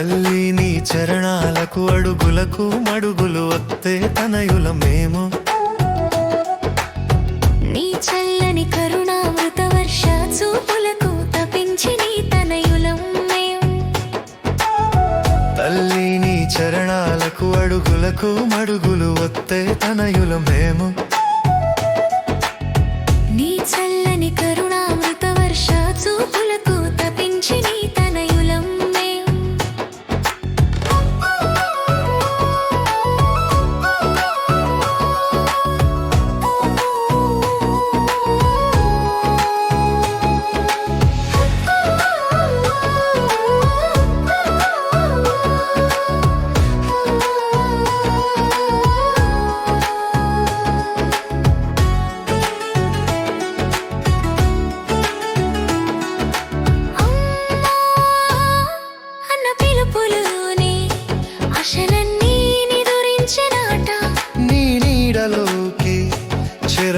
తల్లి నీ చరణాలకు అడుగులకు మడుగులు వత్తే తనయుల మేము. నీ చల్లని కరుణామృత వర్ష చూపులకు తపించి నీ తనయులం మేం. తల్లి నీ చరణాలకు అడుగులకు మడుగులు వత్తే తనయుల మేము.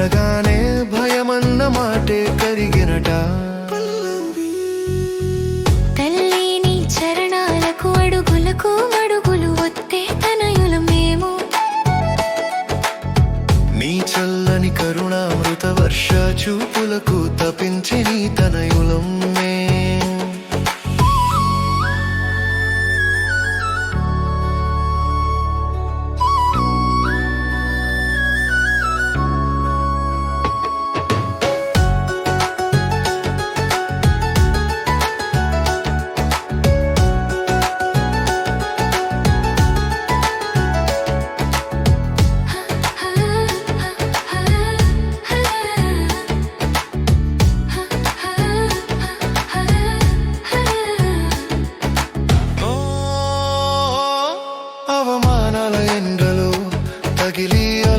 చెరగానే భయమన్న మాటే కరిగినట. తల్లి నీ చరణాలకు అడుగులకు అడుగులు వత్తే తనయుల మేము. నీ చల్లని కరుణామృత వర్ష చూపులకు తపించి నీ తనయులం.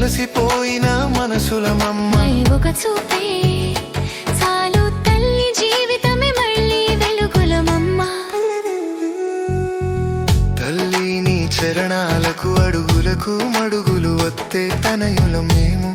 తగిలి అలసిపోయిన మనసులమమ్మ మై ఒక చూపే చాలు తల్లి జీవితమే మళ్ళీ వెలుగులమమ్మ తల్లి నీ చరణాలకు అడుగులకు మడుగులు వత్తే తనయుల మేము.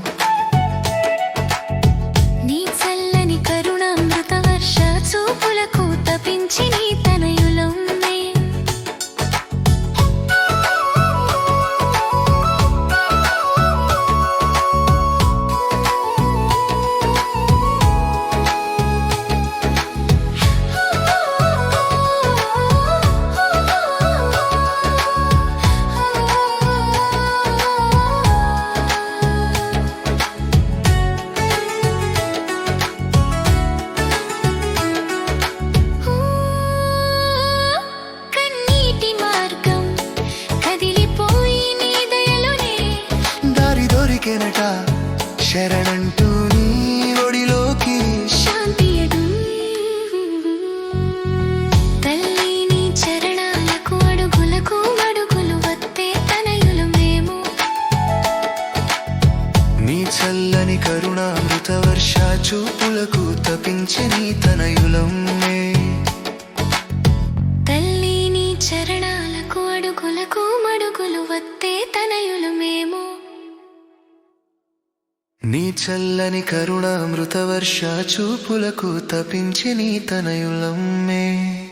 శరణంటూ నీ ఒడిలోకి. శాంతి తల్లి నీ చరణాలకు అడుగులకు అడుగులు వత్తే తనయులు మేము. నీ చల్లని కరుణామృత వర్ష చూపులకు తపించి నీ తనయులం తల్లి నీ చరణాలకు అడుగులకు మడుగులు వత్తే తనయులు మేము. చల్లని కరుణామృత వర్ష చూపులకు తపించి నీ తనయులమ్మే.